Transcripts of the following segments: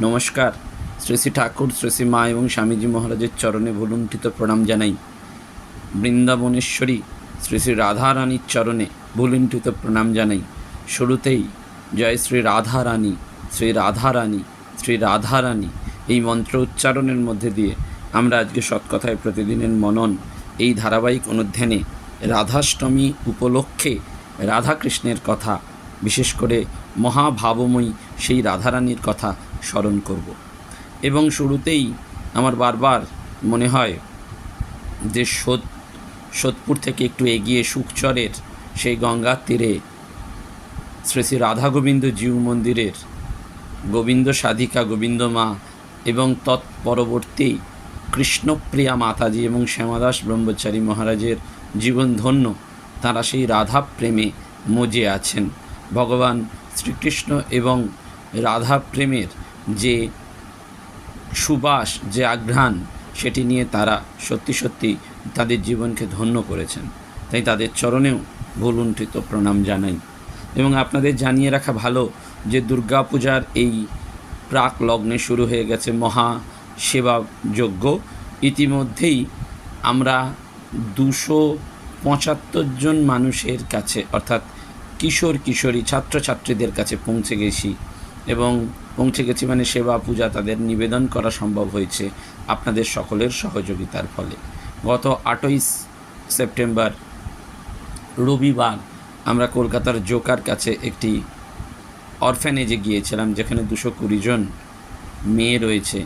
নমস্কার। শ্রী শ্রী ঠাকুর, শ্রী শ্রী মা এবং স্বামীজি মহারাজের চরণে ভুলুণ্ঠিত প্রণাম জানাই। বৃন্দাবনেশ্বরী শ্রী শ্রী রাধারানীর চরণে ভুলুণ্ঠিত প্রণাম জানাই। শুরুতেই জয় শ্রী রাধারানী শ্রী রাধারানী শ্রী রাধারানী এই মন্ত্র উচ্চারণের মধ্যে দিয়ে আমরা আজকে সৎকথায় প্রতিদিনের মনন এই ধারাবাহিক অনুধ্যানে রাধাষ্টমী উপলক্ষে রাধাকৃষ্ণের কথা, বিশেষ করে মহাভাবময়ী সেই রাধারানীর কথা স্মরণ করব। এবং শুরুতেই আমার বারবার মনে হয় যে সোদ, সোদপুর থেকে একটু এগিয়ে সুখচরের সেই গঙ্গার তীরে শ্রী শ্রী রাধা গোবিন্দ মন্দিরের গোবিন্দ সাধিকা গোবিন্দ মা এবং তৎপরবর্তী কৃষ্ণপ্রিয়া মাতাজি এবং শ্যামাদাস ব্রহ্মচারী মহারাজের জীবন ধন্য তারা সেই রাধা প্রেমে মজে আছেন। ভগবান শ্রীকৃষ্ণ এবং রাধা প্রেমের যে সুবাস, যে আঘ্রাণ, সেটি নিয়ে তারা সত্যি সত্যি তাদের জীবনকে ধন্য করেছেন। তাই তাদের চরণেও ভুলুণ্ঠিত প্রণাম জানাই। এবং আপনাদের জানিয়ে রাখা ভালো যে দুর্গাপূজার এই প্রাক লগ্নে শুরু হয়ে গেছে মহা সেবা যজ্ঞ ইতিমধ্যেই আমরা দুশো পঁচাত্তর জন মানুষের কাছে, অর্থাৎ কিশোর কিশোরী ছাত্রছাত্রীদের কাছে পৌঁছে গেছি। এবং পৌঁছে গেছি মানে সেবা, পূজা তাদের নিবেদন করা সম্ভব হয়েছে আপনাদের সকলের সহযোগিতার ফলে। গত আটই সেপ্টেম্বর রবিবার আমরা কলকাতার জোকার কাছে একটি অরফ্যানেজে গিয়েছিলাম, যেখানে দুশো কুড়ি জন মেয়ে রয়েছে।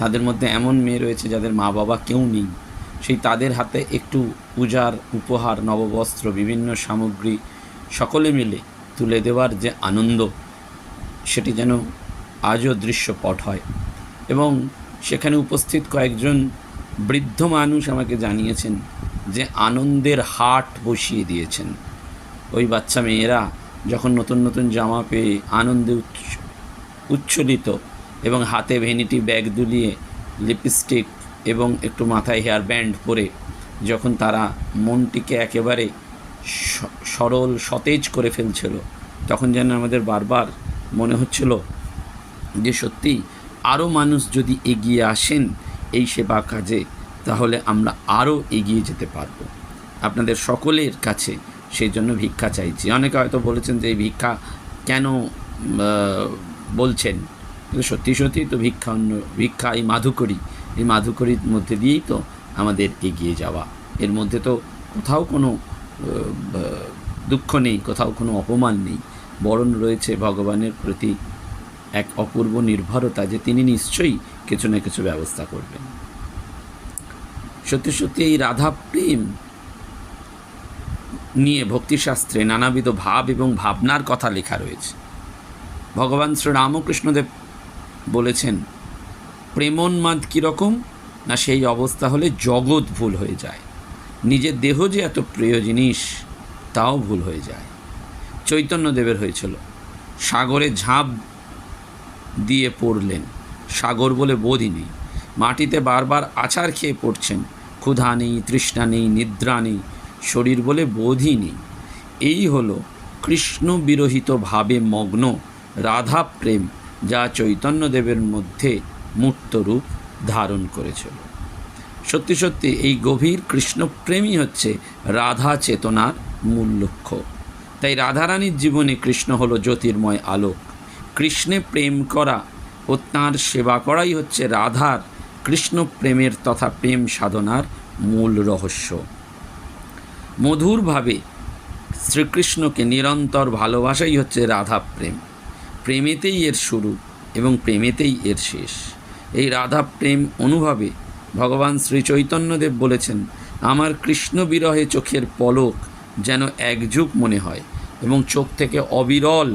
তাদের মধ্যে এমন মেয়ে রয়েছে যাদের মা বাবা কেউ নেই। সেই তাদের হাতে একটু পূজার উপহার, নববস্ত্র, বিভিন্ন সামগ্রী সকলে মিলে তুলে দেওয়ার যে আনন্দ, সেটি যেন আজও দৃশ্যপট হয়। এবং সেখানে উপস্থিত কয়েকজন বৃদ্ধ মানুষ আমাকে জানিয়েছেন যে আনন্দের হাট বসিয়ে দিয়েছেন। ওই বাচ্চা মেয়েরা যখন নতুন নতুন জামা পেয়ে আনন্দে উচ্ছ উচ্ছ্বলিত এবং হাতে ভেনিটি ব্যাগ দুলিয়ে লিপস্টিক এবং একটু মাথায় হেয়ার ব্যান্ড পরে যখন তারা মনটিকে একেবারে সরল সতেজ করে ফেলছিল, তখন যেন আমাদের বারবার মনে হচ্ছিল যে সত্যি আরও মানুষ যদি এগিয়ে আসেন এই সেবা কাজে, তাহলে আমরা আরও এগিয়ে যেতে পারব। আপনাদের সকলের কাছে সেই জন্য ভিক্ষা চাইছি। অনেকে হয়তো বলেছেন যে এই ভিক্ষা কেন বলছেন? কিন্তু সত্যি সত্যি তো ভিক্ষা অন্য, ভিক্ষা এই মাধুকরী, এই মাধুকরীর মধ্যে দিয়েই তো আমাদের এগিয়ে যাওয়া। এর মধ্যে তো কোথাও কোনো দুঃখ নেই, কোথাও কোনো অপমান নেই। বরণ রয়েছে ভগবানের প্রতি এক অপূর্ব নির্ভরতা যে তিনি নিশ্চয়ই কিছু না কিছু ব্যবস্থা করবেন। সত্যি সত্যি এই রাধা প্রেম নিয়ে ভক্তিশাস্ত্রে নানাবিধ ভাব এবং ভাবনার কথা লেখা রয়েছে। ভগবান শ্রী রামকৃষ্ণদেব বলেছেন, প্রেমোন্মাদ কীরকম না সেই অবস্থা হলে জগৎ ভুল হয়ে যায়। নিজের দেহ যে এত প্রিয় জিনিস, তাও ভুল হয়ে যায়। চৈতন্যদেবের হয়েছিল। সাগরে ঝাঁপ দিয়ে পড়লেন। সাগর বলে বোধই নেই। মাটিতে বারবার আছাড় খেয়ে পড়ছেন। ক্ষুধা নেই, তৃষ্ণা নেই, নিদ্রা নেই, শরীর বলে বোধই নেই। এই হলো কৃষ্ণ বিরহিত ভাবে মগ্ন, রাধা প্রেম, যা চৈতন্যদেবের মধ্যে মূর্তরূপ ধারণ করেছিল সত্যি সত্যি এই গভীর কৃষ্ণপ্রেমই হচ্ছে রাধা চেতনার মূল লক্ষ্য। তাই রাধারানীর জীবনে কৃষ্ণ হলো জ্যোতির্ময় আলোক কৃষ্ণে প্রেম করা ও তাঁর সেবা করাই হচ্ছে রাধার কৃষ্ণ প্রেমের তথা প্রেম সাধনার মূল রহস্য। মধুরভাবে শ্রীকৃষ্ণকে নিরন্তর ভালোবাসাই হচ্ছে রাধা প্রেম। প্রেমেতেই এর শুরু এবং প্রেমেতেই এর শেষ। এই রাধা প্রেম অনুভবে ভগবান শ্রী চৈতন্যদেব বলেছেন, আমার কৃষ্ণ বিরহে চোখের পলক যেন একযুগ মনে হয় এবং চোখ থেকে অবিরল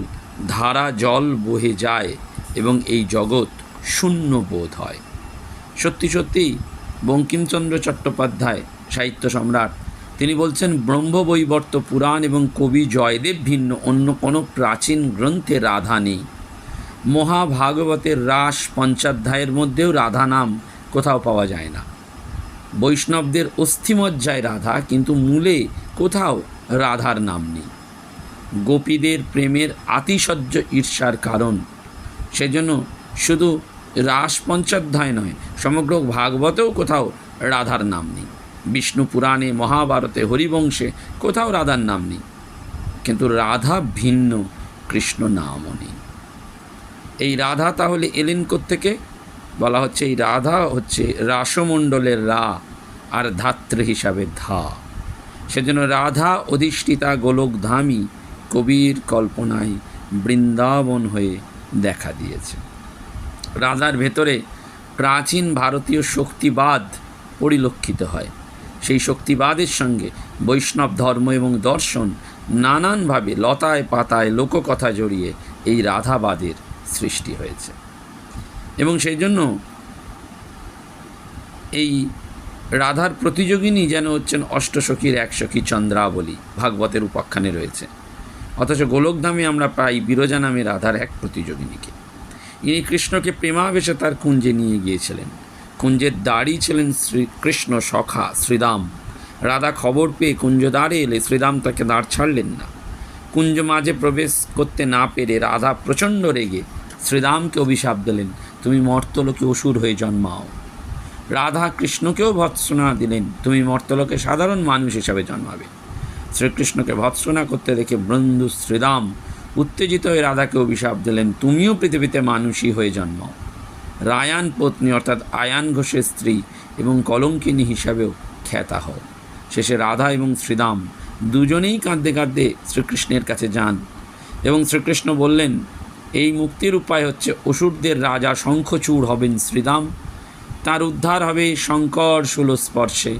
ধারা জল বহে যায় এবং এই জগৎ শূন্য বোধ হয়। সত্যি সত্যি বঙ্কিমচন্দ্র চট্টোপাধ্যায়, সাহিত্য সম্রাট, তিনি বলছেন, ব্রহ্মবৈবর্ত পুরাণ এবং কবি জয়দেব ভিন্ন, অন্য কোনো প্রাচীন গ্রন্থে রাধা নেই। মহাভাগবতের রাস পঞ্চাধ্যায়ের মধ্যেও রাধা নাম কোথাও পাওয়া যায় না। বৈষ্ণবদের অস্থিমজ্জায় রাধা, কিন্তু মূলে কোথাও রাধার নাম নেই। গোপীদের প্রেমের আতিশয্য ঈর্ষার কারণ। সেজন্য শুধু রাস পঞ্চাধ্যায় নয়, সমগ্র ভাগবতেও কোথাও রাধার নাম নেই। বিষ্ণু পুরাণে মহাভারতে হরিবংশে কোথাও রাধার নাম নেই। কিন্তু রাধা ভিন্ন, কৃষ্ণ নামও নেই। এই রাধা তাহলে এলেন থেকে বলা হচ্ছে এই রাধা হচ্ছে রাসমণ্ডলের রা আর ধাত্রী হিসাবে ধা। সেজন্য রাধা অধিষ্ঠিতা গোলকধামী কবির কল্পনায় বৃন্দাবন হয়ে দেখা দিয়েছে। রাধার ভেতরে প্রাচীন ভারতীয় শক্তিবাদ পরিলক্ষিত হয়। সেই শক্তিবাদের সঙ্গে বৈষ্ণব ধর্ম এবং দর্শন নানানভাবে লতায় পাতায় লোককথা জড়িয়ে এই রাধাবাদের সৃষ্টি হয়েছে। এবং সেই জন্য এই রাধার প্রতিযোগিনী যেন হচ্ছেন অষ্টসখীর এক সখী চন্দ্রাবলী ভাগবতের উপাখ্যানে রয়েছে। অথচ গোলকধামে আমরা পাই বিরজা নামে রাধার এক প্রতিযোগিনীকে। ইনি কৃষ্ণকে প্রেমাবেশে তার কুঞ্জে নিয়ে গিয়েছিলেন। কুঞ্জের দাঁড়ি ছিলেন শ্রীকৃষ্ণ সখা শ্রীরাম রাধা খবর পেয়ে কুঞ্জ দাঁড়ে এলে শ্রীরাম তাকে দাঁড় ছাড়লেন না। কুঞ্জ মাঝে প্রবেশ করতে না পেরে রাধা প্রচণ্ড রেগে শ্রীরামকে অভিশাপ দিলেন, তুমি মর্তলোকে অসুর হয়ে জন্মাও। রাধা কৃষ্ণকেও ভৎসনা দিলেন, তুমি মর্তলোকে সাধারণ মানুষ হিসাবে জন্মাবে। শ্রীকৃষ্ণকে ভৎসনা করতে দেখে বন্ধু শ্রীরাম উত্তেজিত হয়ে রাধাকে অভিশাপ দিলেন, তুমিও পৃথিবীতে মানুষই হয়ে জন্মাও রায়ান পত্নী অর্থাৎ আয়ান ঘোষের স্ত্রী এবং কলঙ্কিনী হিসাবেও খ্যাতা হও। শেষে রাধা এবং শ্রীরাম দুজনেই কাঁদতে কাঁদতে শ্রীকৃষ্ণের কাছে যান এবং শ্রীকৃষ্ণ বললেন, এই মুক্তির উপায় হচ্ছে অসুরদের রাজা শঙ্খচূড় হবেন শ্রীরাম তার উদ্ধার হবে শঙ্কর স্পর্শে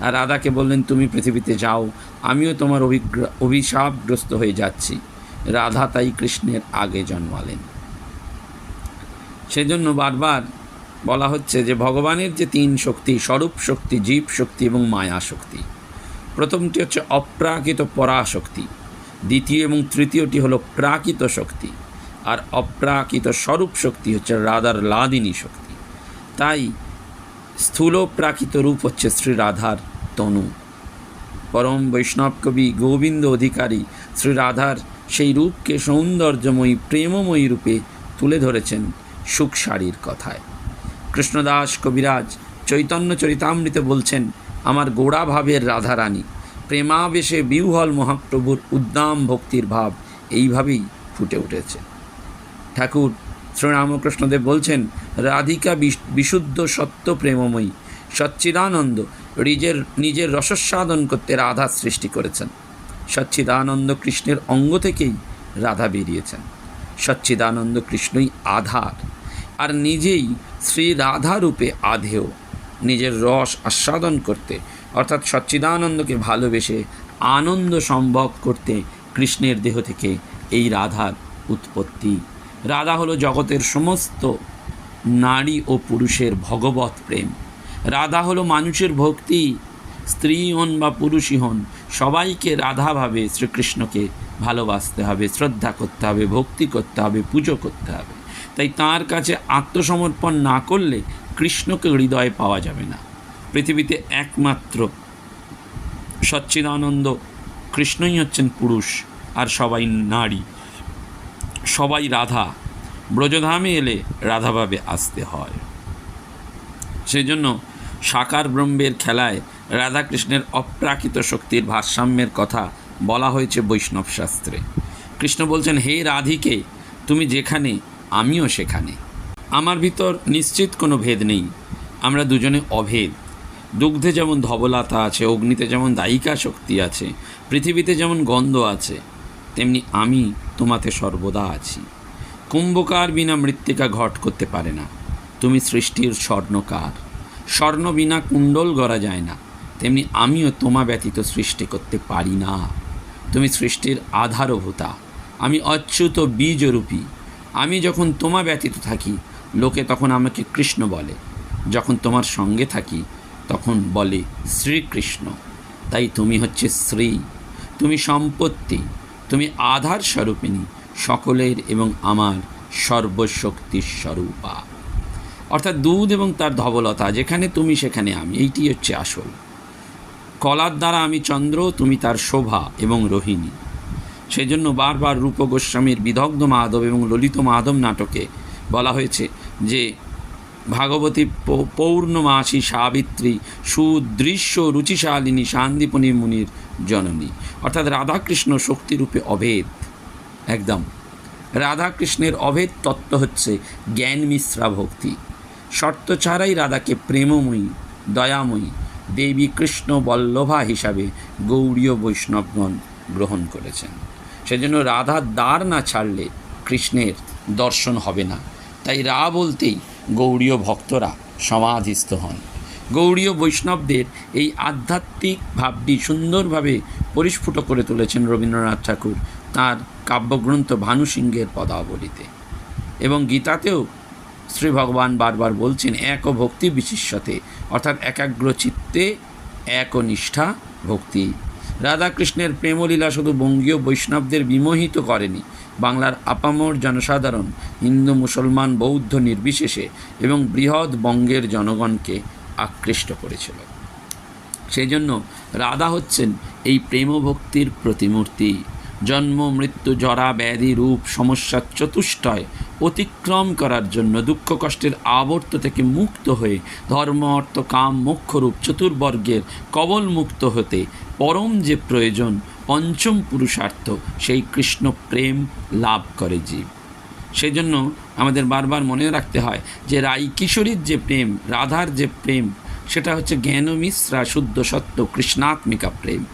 আর রাধাকে বললেন, তুমি পৃথিবীতে যাও, আমিও তোমার অভিগ্র- অভিশাপগ্রস্ত হয়ে যাচ্ছি। রাধা তাই কৃষ্ণের আগে জন্মালেন। সেজন্য বারবার বলা হচ্ছে যে, ভগবানের যে তিন শক্তি, স্বরূপ শক্তি, জীব শক্তি এবং মায়া শক্তি, প্রথমটি হচ্ছে অপ্রাকৃত পরাশক্তি, দ্বিতীয় এবং তৃতীয়টি হলো প্রাকৃত শক্তি, আর অপ্রাকৃত স্বরূপ শক্তি হচ্ছে রাধার লাদিনী শক্তি। তাই স্থূল প্রাকৃত রূপ হচ্ছে শ্রী রাধার তনু। পরম বৈষ্ণব কবি গোবিন্দ অধিকারী শ্রী রাধার সেই রূপকে সৌন্দর্যময়ী, প্রেমময়ী রূপে তুলে ধরেছেন সুখ শাড়ির কথায়। কৃষ্ণদাস কবিরাজ চৈতন্য চরিতামৃতে বলছেন, আমার গোড়া ভাবের রাধারানী, প্রেমাবেশে বিহ্বল মহাপ্রভুর উদ্দাম ভক্তির ভাব এইভাবেই ফুটে উঠেছে। ঠাকুর শ্রীরামকৃষ্ণদেব বলছেন, রাধিকা বিশ- বিশুদ্ধ সত্য প্রেমময়ী সচ্চিদানন্দ নিজের নিজের রসস্বাদন করতে রাধা সৃষ্টি করেছেন। সচ্চিদানন্দ কৃষ্ণের অঙ্গ থেকেই রাধা বেরিয়েছেন। সচ্চিদানন্দ কৃষ্ণই আধার, আর নিজেই শ্রী রাধা রূপে আধেয়। নিজের রস আস্বাদন করতে, অর্থাৎ সচ্চিদানন্দকে ভালোবেসে আনন্দ সম্ভব করতে কৃষ্ণের দেহ থেকে এই রাধার উৎপত্তি। রাধা হলো জগতের সমস্ত নারী ও পুরুষের ভগবত প্রেম। রাধা হলো মানুষের ভক্তি, স্ত্রী হন বা পুরুষই হন, সবাইকে রাধাভাবে শ্রীকৃষ্ণকে ভালোবাসতে হবে, শ্রদ্ধা করতে হবে, ভক্তি করতে হবে, পুজো করতে হবে। তাই তার কাছে আত্মসমর্পণ না করলে কৃষ্ণকে হৃদয়ে পাওয়া যাবে না। পৃথিবীতে একমাত্র সচ্চিদানন্দ কৃষ্ণই হচ্ছেন পুরুষ আর সবাই নারী। সবাই রাধা। ব্রজধামে এলে রাধাভাবে আসতে হয়। সেই জন্য সাকার ব্রহ্মের খেলায় রাধাকৃষ্ণের অপ্রাকৃত শক্তির ভারসাম্যের কথা বলা হয়েছে বৈষ্ণব শাস্ত্রে কৃষ্ণ বলছেন, হে রাধিকে, তুমি যেখানে, আমিও সেখানে। আমার ভিতর নিশ্চিত কোনো ভেদ নেই। আমরা দুজনে অভেদ। দুগ্ধে যেমন ধবলতা আছে, অগ্নিতে যেমন দায়িকা শক্তি আছে, পৃথিবীতে যেমন গন্ধ আছে, তেমনি আমি তোমাতে সর্বদা আছি। কুম্ভকার বিনা মৃত্তিকা ঘট করতে পারে না। তুমি সৃষ্টির স্বর্ণকার। স্বর্ণ বিনা কুণ্ডল গড়া যায় না। তেমনি আমিও তোমা ব্যতীত সৃষ্টি করতে পারি না। তুমি সৃষ্টির আধারভূতা। আমি অচ্যুত বীজরূপী। আমি যখন তোমা ব্যতীত থাকি, লোকে তখন আমাকে কৃষ্ণ বলে। যখন তোমার সঙ্গে থাকি, তখন বলে শ্রীকৃষ্ণ। তাই তুমি হচ্ছে শ্রী। তুমি সম্পত্তি। তুমি আধার স্বরূপিণী সকলের এবং আমার সর্বশক্তির স্বরূপা অর্থাৎ দুধ এবং তার ধবলতা, যেখানে তুমি, সেখানে আমি। এইটি হচ্ছে আসল। কলার দ্বারা আমি চন্দ্র, তুমি তার শোভা এবং রোহিণী। সেই জন্য বারবার রূপ গোস্বামীর বিদগ্ধ মাধব এবং ললিত মাধব নাটকে বলা হয়েছে যে, ভাগবতী পৌর্ণমাসী সাবিত্রী সুদৃশ্য রুচিশালিনী শান্তিপনী মুনির জননী। অর্থাৎ রাধাকৃষ্ণ শক্তিরূপে অভেদ। একদম। রাধাকৃষ্ণের অভেদ তত্ত্ব হচ্ছে জ্ঞান মিশ্রা ভক্তি। শর্ত ছাড়াই রাধাকে প্রেমময়ী, দয়াময়ী, দেবী কৃষ্ণ বল্লভা হিসাবে গৌড়ীয় বৈষ্ণবগণ গ্রহণ করেছেন। সেজন্য রাধার দ্বার না ছাড়লে কৃষ্ণের দর্শন হবে না। তাই রা বলতেই গৌড়ীয় ভক্তরা সমাধিস্থ হন। গৌড়ীয় বৈষ্ণবদের এই আধ্যাত্মিক ভাবটি সুন্দরভাবে পরিস্ফুট করে তুলেছেন রবীন্দ্রনাথ ঠাকুর তাঁর কাব্যগ্রন্থ ভানুসিংহের পদাবলিতে। এবং গীতাতেও শ্রী ভগবান বারবার বলছেন এক ও ভক্তি বিশিষ্যতে, অর্থাৎ একাগ্র চিত্তে এক নিষ্ঠা ভক্তি। রাধাকৃষ্ণের প্রেমলীলা শুধু বঙ্গীয় বৈষ্ণবদের বিমোহিত করেনি, বাংলার আপামর জনসাধারণ, হিন্দু, মুসলমান, বৌদ্ধ নির্বিশেষে এবং বৃহৎ বঙ্গের জনগণকে আকৃষ্ট করেছিল। সেই জন্য রাধা হচ্ছেন এই প্রেমভক্তির প্রতিমূর্তি। জন্ম, মৃত্যু, জরা, ব্যাধি, রূপ সমস্যার চতুষ্টয় অতিক্রম করার জন্য দুঃখ কষ্টের আবর্ত থেকে মুক্ত হয়ে ধর্ম, অর্থ, কাম মোক্ষরূপ চতুর্বর্গের কবল মুক্ত হতে পরম যে প্রয়োজন, পঞ্চম পুরুষার্থ, সেই কৃষ্ণ প্রেম লাভ করে জীব। সেই জন্য আমাদের বারবার মনে রাখতে হয় যে রাই কিশোরীর যে প্রেম, রাধার যে প্রেম, সেটা হচ্ছে জ্ঞান মিশ্রা, শুদ্ধ, সত্য, কৃষ্ণাত্মিকা প্রেম।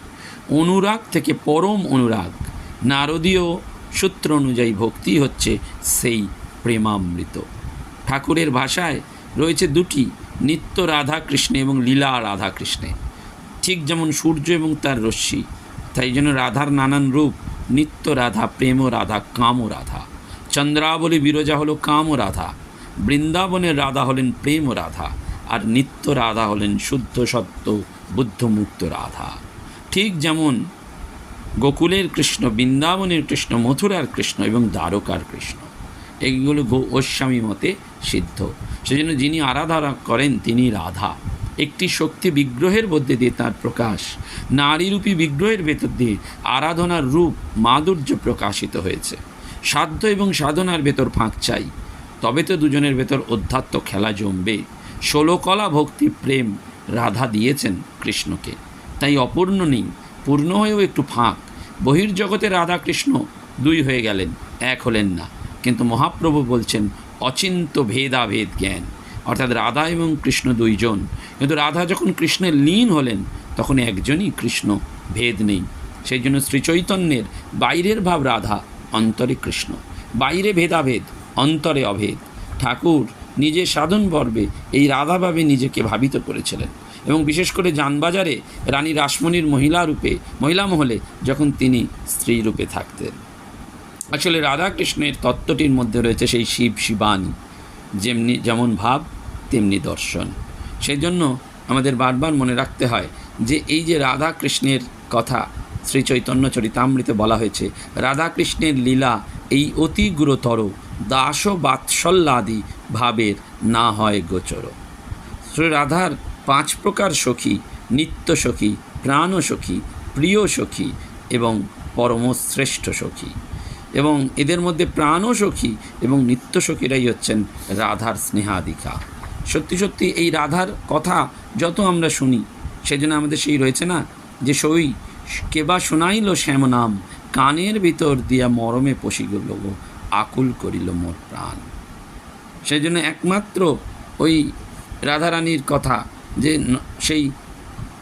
অনুরাগ থেকে পরম অনুরাগ, নারদীয় সূত্র অনুযায়ী ভক্তি হচ্ছে সেই প্রেমামৃত। ঠাকুরের ভাষায় রয়েছে দুটি, নিত্য রাধা কৃষ্ণে এবং লীলা রাধা কৃষ্ণে ঠিক যেমন সূর্য এবং তার রশ্মি, তাই জন্য রাধার নানান রূপ, নিত্য রাধা, প্রেম রাধা, কাম রাধা। চন্দ্রাবলী বিরজা হলো কাম রাধা, বৃন্দাবনের রাধা হলেন প্রেম রাধা, আর নিত্য রাধা হলেন শুদ্ধ সত্য, বুদ্ধমুক্ত রাধা। ঠিক যেমন গোকুলের কৃষ্ণ, বৃন্দাবনের কৃষ্ণ, মথুরার কৃষ্ণ এবং দ্বারকার কৃষ্ণ। এইগুলো গোস্বামী মতে সিদ্ধ। সেজন্য যিনি আরাধনা করেন তিনি রাধা। একটি শক্তি বিগ্রহের মধ্যে দিয়ে তার প্রকাশ, নারীরূপী বিগ্রহের ভেতর দিয়ে আরাধনার রূপ, মাধুর্য প্রকাশিত হয়েছে। সাধ্য এবং সাধনার ভেতর ফাঁক চাই। তবে তো দুজনের ভেতর অধ্যাত্ম খেলা জমবে। ষোলকলা ভক্তি প্রেম রাধা দিয়েছেন কৃষ্ণকে। তাই অপূর্ণ নেই। পূর্ণ হয়েও একটু ফাঁক। বহির্জগতে রাধা কৃষ্ণ দুই হয়ে গেলেন, এক হলেন না। কিন্তু মহাপ্রভু বলছেন, অচিন্ত ভেদাভেদ জ্ঞান। অর্থাৎ রাধা এবং কৃষ্ণ দুইজন। কিন্তু রাধা যখন কৃষ্ণের লীন হলেন, তখন একজনই কৃষ্ণ, ভেদ নেই। সেই জন্য শ্রীচৈতন্যের বাইরের ভাব রাধা, অন্তরে কৃষ্ণ। বাইরে ভেদাভেদ, অন্তরে অভেদ। ঠাকুর নিজে সাধন পর্বে এই রাধাভাবে নিজেকে ভাবিত করেছিলেন। এবং বিশেষ করে যানবাজারে রানী রাসমণির মহিলা রূপে, মহিলা মহলে যখন তিনি স্ত্রী রূপে থাকতেন। আসলে রাধাকৃষ্ণের তত্ত্বটির মধ্যে রয়েছে সেই শিব শিবানী, যেমনি যেমন ভাব, তেমনি দর্শন। সেই জন্য আমাদের বারবার মনে রাখতে হয় যে এই যে রাধা কৃষ্ণের কথা শ্রী চৈতন্য চরিতামৃতে বলা হয়েছে রাধা কৃষ্ণের লীলা এই অতি গুরুতর দাস বাৎসল্যাদি ভাবের না হয় গোচর। শ্রী রাধার পাঁচ প্রকার সখী নিত্য সখী প্রাণ সখী প্রিয় সখী এবং পরমশ্রেষ্ঠ সখী। এবং এদের মধ্যে প্রাণ সখী এবং নিত্য সখীরাই হচ্ছেন রাধার স্নেহাধিকা সত্যি সত্যি এই রাধার কথা যত আমরা শুনি সেজন্য আমাদের সেই রয়েছে না যে সই কেবা শোনাইল শ্যাম নাম কানের ভিতর দিয়া মরমে পশি গেল গো, আকুল করিল মোর প্রাণ। সেই জন্য একমাত্র ওই রাধারানীর কথা যে সেই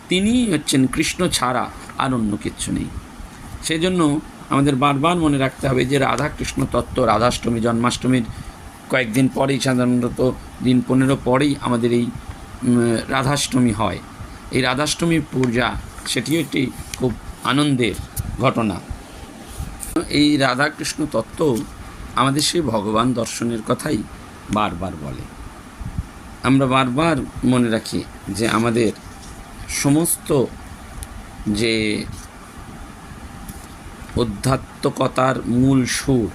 তিনিই হচ্ছেন কৃষ্ণ ছাড়া আর অন্য কিচ্ছু নেই। সেই জন্য আমাদের বারবার মনে রাখতে হবে যে রাধা কৃষ্ণ তত্ত্ব রাধাষ্টমী, জন্মাষ্টমীর কয়েকদিন পরেই, সাধারণত দিন পনেরো পরেই আমাদের এই রাধাষ্টমী হয়। এই রাধাষ্টমী পূজা, সেটিও একটি খুব আনন্দের ঘটনা। এই রাধাকৃষ্ণ তত্ত্ব আমাদের সেই ভগবান দর্শনের কথাই বারবার বলে। আমরা বারবার মনে রাখি যে আমাদের সমস্ত যে অধ্যাত্মকতার মূল সুর,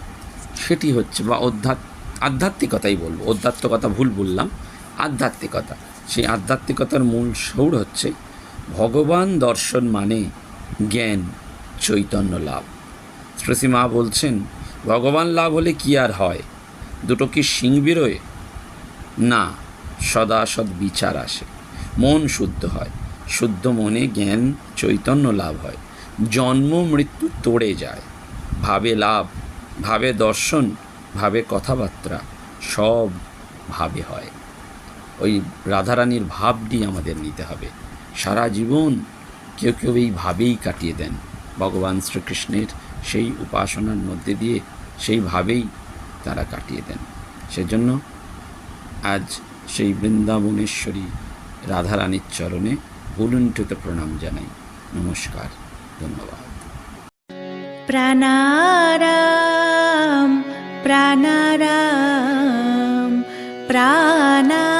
সেটি হচ্ছে বা অধ্যাত্ম আধ্যাত্মিকতাই বলব। অধ্যাত্মকতা ভুল বললাম। আধ্যাত্মিকতা। সেই আধ্যাত্মিকতার মূল সুর হচ্ছে ভগবান দর্শন মানে জ্ঞান, চৈতন্য লাভ। শ্রেষী মা বলছেন, ভগবান লাভ হলে কি আর হয়? দুটো কি শিং বেরোয়? না, সদা সদ বিচার আসে। মন শুদ্ধ হয়। শুদ্ধ মনে জ্ঞান চৈতন্য লাভ হয়। জন্ম মৃত্যু তোড়ে যায়। ভাবে লাভ, ভাবে দর্শন, ভাবে কথাবার্তা সব ভাবে হয়। ওই রাধারানীর ভাবটি আমাদের নিতে হবে। সারা জীবন কেউ কেউ এই ভাবেই কাটিয়ে দেন। ভগবান শ্রীকৃষ্ণের সেই উপাসনার মধ্যে দিয়ে সেই ভাবেই তারা কাটিয়ে দেন। সেজন্য আজ সেই বৃন্দাবনেশ্বরী রাধারানীর চরণে উলুণ্ঠিত প্রণাম জানাই। নমস্কার ধন্যবাদ। প্রাণারাম প্রাণারাম প্রাণারাম।